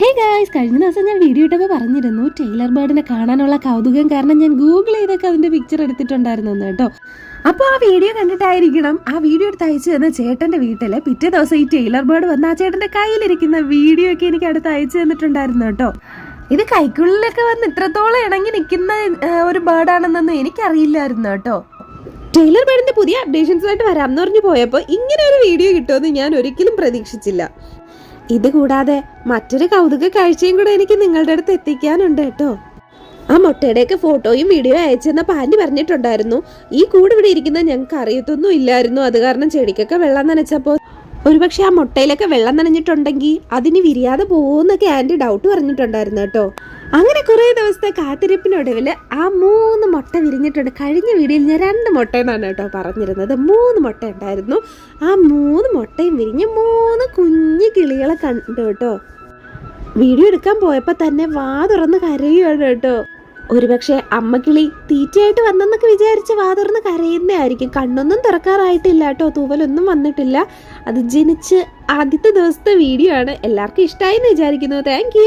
Hey guys കഴിഞ്ഞ ദിവസം ഞാൻ വീഡിയോ ഇട്ടപ്പോൾ പറഞ്ഞിരുന്നു. ടൈലർ ബേർഡിനെ കാണാനുള്ള കൗതുകം കാരണം ഞാൻ ഗൂഗിൾ ചെയ്തൊക്കെ അതിന്റെ പിക്ചർ എടുത്തിട്ടുണ്ടായിരുന്നു കേട്ടോ. അപ്പോൾ ആ വീഡിയോ കണ്ടിട്ടായിരിക്കണം. ആ വീഡിയോ എടുത്ത് അയച്ചു തന്ന ചേട്ടന്റെ വീട്ടിൽ പിറ്റേ ദിവസം ഈ ടൈലർ ബേർഡ് വന്ന് ആ ചേട്ടന്റെ കയ്യിലിരിക്കുന്ന വീഡിയോ ഒക്കെ എനിക്ക് അടുത്ത് അയച്ചു തന്നിട്ടുണ്ടായിരുന്നു കേട്ടോ. ഇത് കൈക്കുള്ളിലൊക്കെ വന്ന് ഇത്രത്തോളം ഇണങ്ങി നിൽക്കുന്ന ഒരു ബേർഡാണെന്നൊന്നും എനിക്കറിയില്ലായിരുന്നു കേട്ടോ. ടൈലർ ബേർഡിന്റെ പുതിയ അപ്ഡേഷൻസുമായിട്ട് വരാമെന്ന് പറഞ്ഞു പോയപ്പോൾ ഇങ്ങനെ ഒരു വീഡിയോ കിട്ടുമെന്ന് ഞാൻ ഒരിക്കലും പ്രതീക്ഷിച്ചില്ല. ഇത് കൂടാതെ മറ്റൊരു കൗതുക കാഴ്ചയും കൂടെ എനിക്ക് നിങ്ങളുടെ അടുത്ത് എത്തിക്കാനുണ്ട് കേട്ടോ. ആ മുട്ടയുടെയൊക്കെ ഫോട്ടോയും വീഡിയോ അയച്ചെന്ന പാന്റ് പറഞ്ഞിട്ടുണ്ടായിരുന്നു. ഈ കൂടെ ഇവിടെ ഇരിക്കുന്ന ഞങ്ങൾക്ക് അറിയത്തൊന്നും ഇല്ലായിരുന്നു. അത് കാരണം ചെടിക്കൊക്കെ വെള്ളം നനച്ചപ്പോൾ ഒരുപക്ഷെ ആ മുട്ടയിലൊക്കെ വെള്ളം നനഞ്ഞിട്ടുണ്ടെങ്കിൽ അതിന് വിരിയാതെ പോകുമെന്നൊക്കെ ആന്റി ഡൗട്ട് പറഞ്ഞിട്ടുണ്ടായിരുന്നു കേട്ടോ. അങ്ങനെ കുറേ ദിവസത്തെ കാത്തിരിപ്പിനൊടുവിൽ ആ മൂന്ന് മുട്ട വിരിഞ്ഞിട്ടുണ്ട്. കഴിഞ്ഞ വീഡിയോയിൽ ഞാൻ രണ്ട് മുട്ട എന്നാണ് കേട്ടോ പറഞ്ഞിരുന്നത്. മൂന്ന് മുട്ട ഉണ്ടായിരുന്നു. ആ മൂന്ന് മുട്ടയും വിരിഞ്ഞ് മൂന്ന് കുഞ്ഞു കിളികളെ കണ്ടു കേട്ടോ. വീഡിയോ എടുക്കാൻ പോയപ്പോൾ തന്നെ വാ തുറന്ന് കരയുകയാണ് കേട്ടോ. ഒരുപക്ഷെ അമ്മക്കിളി തീറ്റയായിട്ട് വന്നെന്നൊക്കെ വിചാരിച്ച് വാ തുറന്ന് കരയുന്നതായിരിക്കും. കണ്ണൊന്നും തുറക്കാറായിട്ടില്ല കേട്ടോ തൂവലൊന്നും വന്നിട്ടില്ല. അത് ജനിച്ച് ആദ്യത്തെ ദിവസത്തെ വീഡിയോ ആണ്. എല്ലാവർക്കും ഇഷ്ടമായി എന്ന് വിചാരിക്കുന്നു. താങ്ക്